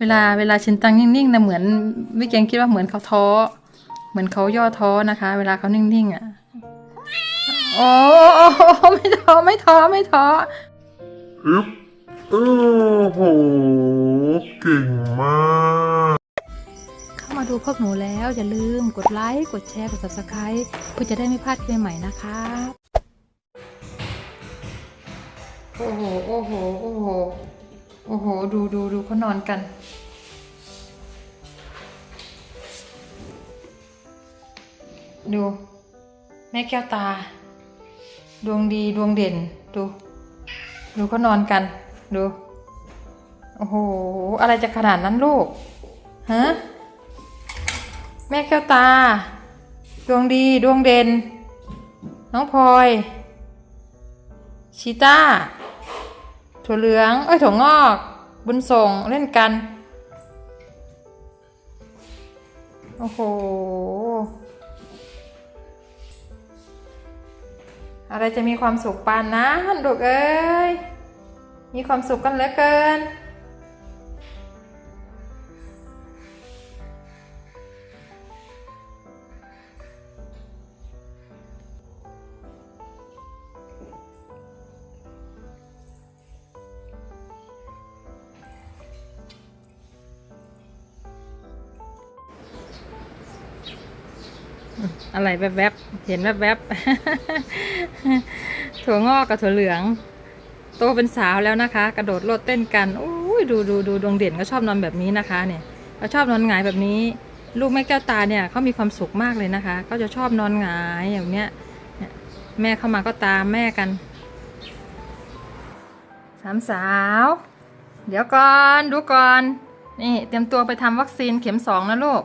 เวลาเวลาชินตังนิ่งๆนะเหมือนวิเกงคิดว่าเหมือนเขาท้อ เหมือนเขาย่อท้อนะคะ เวลาเขานิ่งๆอะโอ้ไม่ท้อไม่ท้อไม่ท้ออึ๊บโอ้โหเก่งมาก เข้ามาดูพวกหนูแล้ว อย่าลืมกดไลค์กดแชร์กด subscribe เพื่อจะได้ไม่พลาดคลิปใหม่ๆนะคะโอ้โหโอ้โหโอ้โห โอ้โห ดูดูดูเขานอนกัน ดู แม่แก้วตา ดวงดีดวงเด่น ดู ดูเขานอนกัน ดู โอ้โห อะไรจะขนาดนั้นลูก ฮะ แม่แก้วตา ดวงดีดวงเด่น น้องพลอยชีต้า ถั่วเหลือง เอ้ยถั่วงอก บุญส่งเล่นกัน โอ้โห อะไรจะมีความสุขปานนั้นลูกเอ้ย มีความสุขกันเหลือเกิน อะไรแวบๆ เห็นแวบๆ ถั่วงอกกับถั่วเหลือง โตเป็นสาวแล้วนะคะ กระโดดโลดเต้นกันโอ้ยดูดูดูดวงเด่นก็ชอบนอนแบบนี้นะคะ เนี่ยเขาชอบนอนหงายแบบนี้ ลูกแม่แก้วตาเนี่ยเขามีความสุขมากเลยนะคะเขาจะชอบนอนหงายอย่างเนี้ยเนี่ยแม่เข้ามาก็ตามแม่กันสามสาว เดี๋ยวก่อน ดูก่อน นี่ เตรียมตัวไปทำวัคซีนเข็มสองนะลูก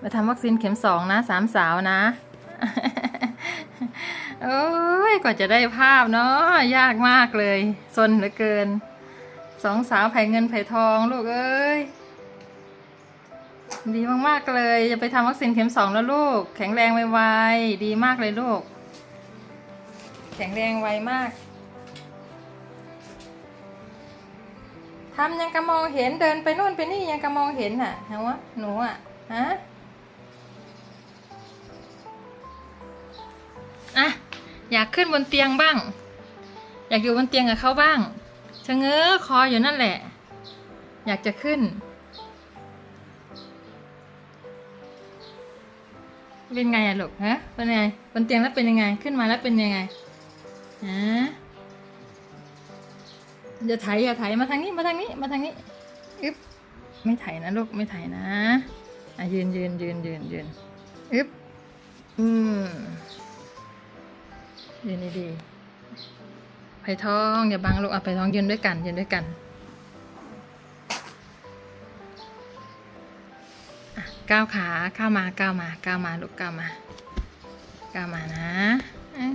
ไปทำวัคซีนเข็มสองนะสามสาวนะ โอ้ยกว่าจะได้ภาพเนาะยากมากเลยซนเหลือเกิน สองสาวไผ่เงินไผ่ทองลูกเอ้ย ดีมากๆเลยจะไปทำวัคซีนเข็มสองแล้วลูก แข็งแรงไวๆดีมากเลยลูก แข็งแรงไวมากทำยังกะมองเห็นเดินไปนู่นไปนี่ยังกะมองเห็นน่ะฮะวะหนูอะฮะ อะอยากขึ้นบนเตียงบ้าง อยากอยู่บนเตียงกับเขาบ้างชะเง้อคออยู่นั่นแหละ อยากจะขึ้น เป็นไงอะลูกฮะเป็นไงบนเตียงแล้วเป็นยังไง ขึ้นมาแล้วเป็นยังไงฮะอย่าไถอย่าไถมาทางนี้มาทางนี้มาทางนี้อึ๊บไม่ไถนะลูกไม่ไถนะอะยืนยืนยืนยืนยืนอึ๊บอืม ยืนดีๆไผ่ทองอย่าบังลูกเอาไผ่ทองยืนด้วยกันยืนด้วยกันก้าวขาก้าวมาก้าวมาก้าวมาลูกก้าวมาก้าวมานะเอ้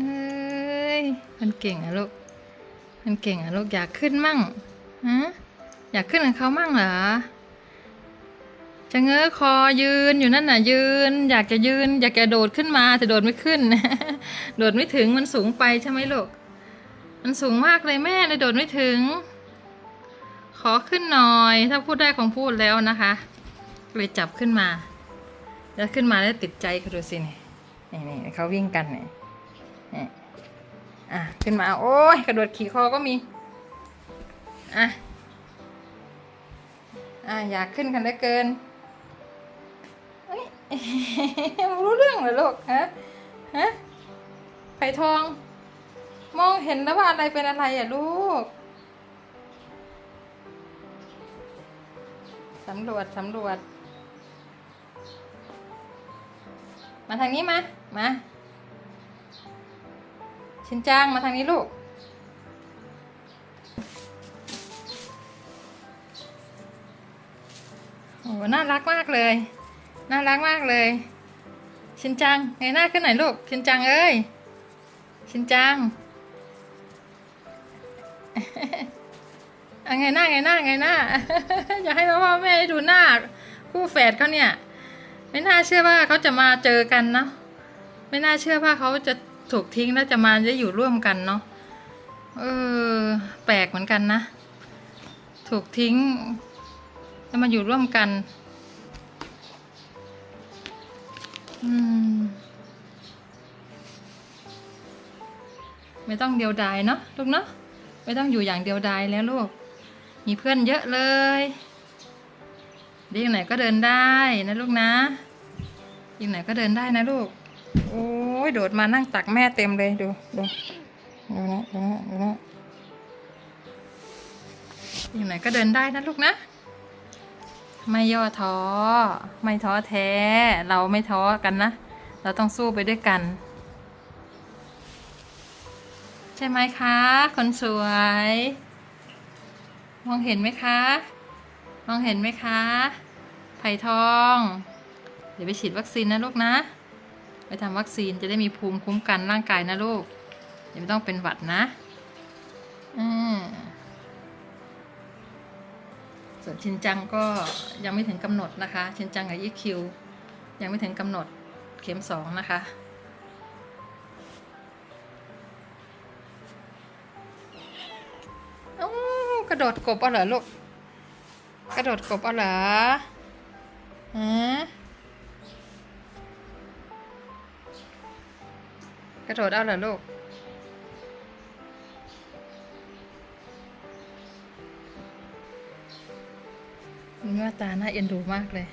ยมันเก่งอะลูกมันเก่งอะลูกอยากขึ้นมั่งฮะอยากขึ้นกับเขามั่งเหรอ จะเงื้อคอยืนอยู่นั่นน่ะยืน อยากจะยืน อยากจะโดดขึ้นมาแต่โดดไม่ขึ้น โดดไม่ถึงมันสูงไปใช่ไหมลูกมันสูงมากเลยแม่เลยโดดไม่ถึง ขอขึ้นหน่อย ถ้าพูดได้ของพูดแล้วนะคะเลยจับขึ้นมา แล้วขึ้นมาแล้วติดใจเขาดูสินี่นี่นี่เขาวิ่งกันเนี่ยนี่อะขึ้นมาโอ้ยกระโดดขี่คอก็มีอะอะอยากขึ้นกันเหลือเกิน รู้เรื่องเหรอลูกฮะฮะไผ่ทอง มองเห็นแล้วว่าอะไรเป็นอะไรอะลูกสำรวจสำรวจ มาทางนี้มา มา ชินจังมาทางนี้ลูก โอ้น่ารักมากเลย น่ารักมากเลย ชินจังไงหน้าขึ้นหน่อยลูก ชินจังเอ้ย ชินจังอาไงหน้าไงหน้าไงหน้าอยากให้พ่อแม่ได้ดูหน้า คู่แฝดเขาเนี่ย ไม่น่าเชื่อว่าเขาจะมาเจอกันเนาะไม่น่าเชื่อว่าเขาจะถูกทิ้งแล้วจะมาจะอยู่ร่วมกันเนาะเออ แปลกเหมือนกันนะ ถูกทิ้งแล้วมาอยู่ร่วมกัน ไม่ต้องเดียวดายเนาะลูกเนาะไม่ต้องอยู่อย่างเดียวดายแล้วลูก มีเพื่อนเยอะเลยเด็กไหนก็เดินได้นะลูกนะยิงไหนก็เดินได้นะลูก โอ้ยโดดมานั่งตักแม่เต็มเลยดูดูดูนะดูนะดูนะยิงไหนก็เดินได้นะลูกนะ ไม่ย่อท้อ ไม่ท้อแท้ เราไม่ท้อกันนะ เราต้องสู้ไปด้วยกัน ใช่ไหมคะ คนสวย มองเห็นไหมคะ มองเห็นไหมคะ ไผ่ทอง เดี๋ยวไปฉีดวัคซีนนะลูกนะ ไปทำวัคซีนจะได้มีภูมิคุ้มกันร่างกายนะลูก อย่าไม่ต้องเป็นหวัดนะ อืม ส่วนชินจังก็ยังไม่ถึงกำหนดนะคะ ชินจังกับยี่คิวยังไม่ถึงกำหนดเข็มสองนะคะโอ้กระโดดกบเอาเหรอลูก กระโดดกบเอาเหรอฮะกระโดดเอาเหรอลูก มีว่าตาน่าเอ็นดูมากเลย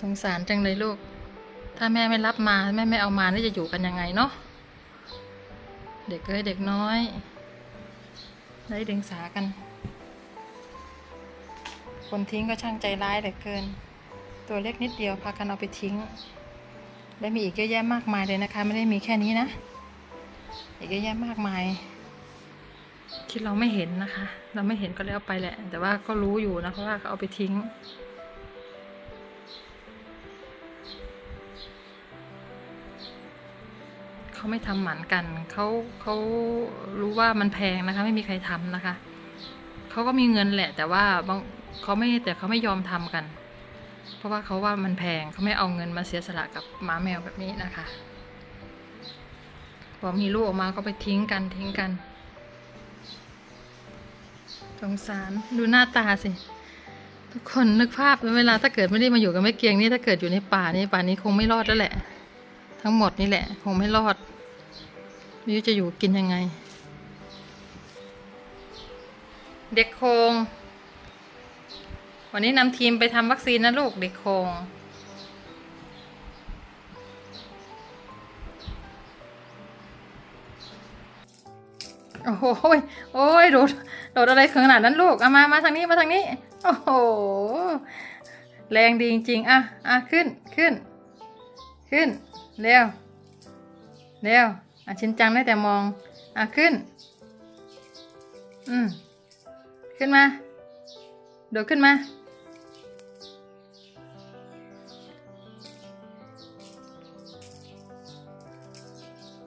สงสารจังเลยลูก ถ้าแม่ไม่รับมา แม่ไม่เอามานี่จะอยู่กันยังไงเนาะ เด็กเอ้ยเด็กน้อย ได้ดึงสากัน คนทิ้งก็ช่างใจร้ายเหลือเกิน ตัวเล็กนิดเดียวพากันเอาไปทิ้ง และมีอีกเยอะแยะมากมายเลยนะคะ ไม่ได้มีแค่นี้นะ อีกเยอะแยะมากมาย ที่เราไม่เห็นนะคะ เราไม่เห็นก็เลยเอาไปแหละ แต่ว่าก็รู้อยู่นะเพราะว่าเขาเอาไปทิ้ง เขาไม่ทำหมันกัน เขาเขารู้ว่ามันแพงนะคะ ไม่มีใครทำนะคะ เขาก็มีเงินแหละ แต่ว่าบางเขาไม่แต่เขาไม่ยอมทำกัน เพราะว่าเขาว่ามันแพงเขาไม่เอาเงินมาเสียสละกับหมาแมวแบบนี้นะคะพอมีลูกออกมาก็ไปทิ้งกันทิ้งกัน สงสารดูหน้าตาสิ ทุกคนนึกภาพเวลาถ้าเกิดไม่ได้มาอยู่กับแม่เกียงนี่ถ้าเกิดอยู่ในป่านี่ป่านี้คงไม่รอดแล้วแหละ ทั้งหมดนี่แหละ คงไม่รอดไม่รู้จะอยู่กินยังไง เด็กโคง วันนี้นำทีมไปทำวัคซีนนะลูกเด็กโคง โอ้โหยโอ้ยโดดโดดอะไรขนาดนั้นลูกเอามามาทางนี้มาทางนี้ โอ้โห แรงดีจริงๆอะอะขึ้นขึ้น ขึ้นเร็วเร็วอะชินจังได้แต่มอง อะขึ้น อืมขึ้นมา โดดขึ้นมา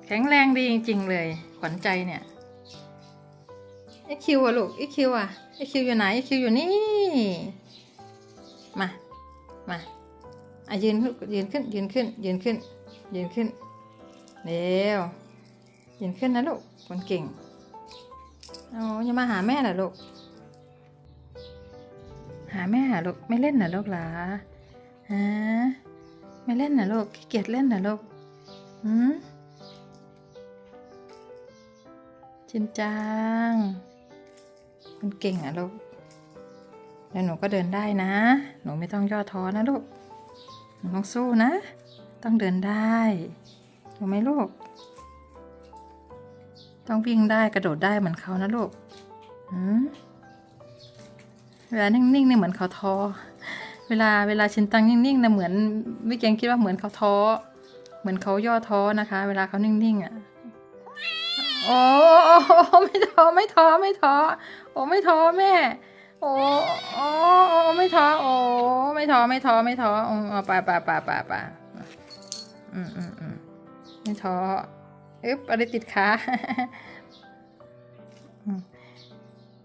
แข็งแรงดีจริงๆเลย ขวัญใจเนี่ย คิวอะลูกไอคิวอะไอคิวอยู่ไหนไอคิวอยู่นี่ มา มาอะยืนยืนขึ้น ยืนขึ้น ยืนขึ้น ยืนขึ้น เร็ว ยืนขึ้นนะลูก คนเก่งเอาอย่ามาหาแม่เหรอลูก หาแม่หรอลูก ไม่เล่นเหรอลูกหรอฮะไม่เล่นเหรอลูกขี้เกียจเล่นเหรอลูกหืมจินจัง มันเก่งอะลูกแล้วหนูก็เดินได้นะ หนูไม่ต้องย่อท้อนะลูก หนูต้องสู้นะ ต้องเดินได้ถูกไหมลูก ต้องวิ่งได้กระโดดได้เหมือนเขานะลูกหืมเวลานิ่งๆเนี่ยเหมือนเขาท้อ เวลาเวลาชินตังนิ่งๆนะเหมือนวิเกงคิดว่าเหมือนเขาท้อ เหมือนเขาย่อท้อนะคะ เวลาเขานิ่งๆอะ โอ้ไม่ท้อไม่ท้อไม่ท้อโอ้ไม่ท้อแม่ โอ้โอ้ไม่ท้อโอ้ไม่ท้อไม่ท้อไม่ท้ออืมเอาไปไปไปไปไปอืมอืมอืมไม่ท้ออึ๊บอะไรติดขา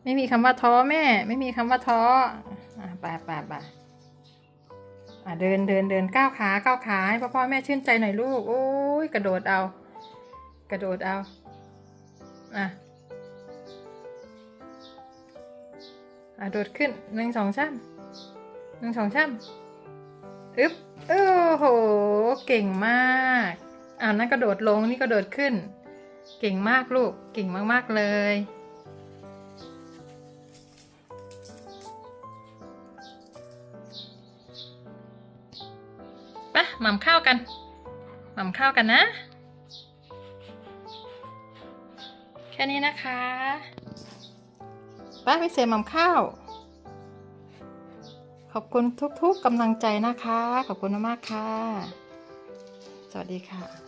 ไม่มีคำว่าท้อแม่ ไม่มีคำว่าท้ออะไปไปไปอะเดินเดินเดินก้าวขาก้าวขาให้พ่อพ่อแม่ชื่นใจหน่อยลูก โอ้ยกระโดดเอา กระโดดเอา อะ อะ โดดขึ้นหนึ่งสองสามหนึ่งสองสามอึ๊บโอ้โห เก่งมากอ่านั่นก็โดดลงนี่ก็โดดขึ้น เก่งมากลูก เก่งมากๆเลยไปหม่ำข้าวกัน หม่ำข้าวกันนะ แค่นี้นะคะไปไปเสียหม่ำข้าว ขอบคุณทุกๆกำลังใจนะคะ ขอบคุณมากค่ะ สวัสดีค่ะ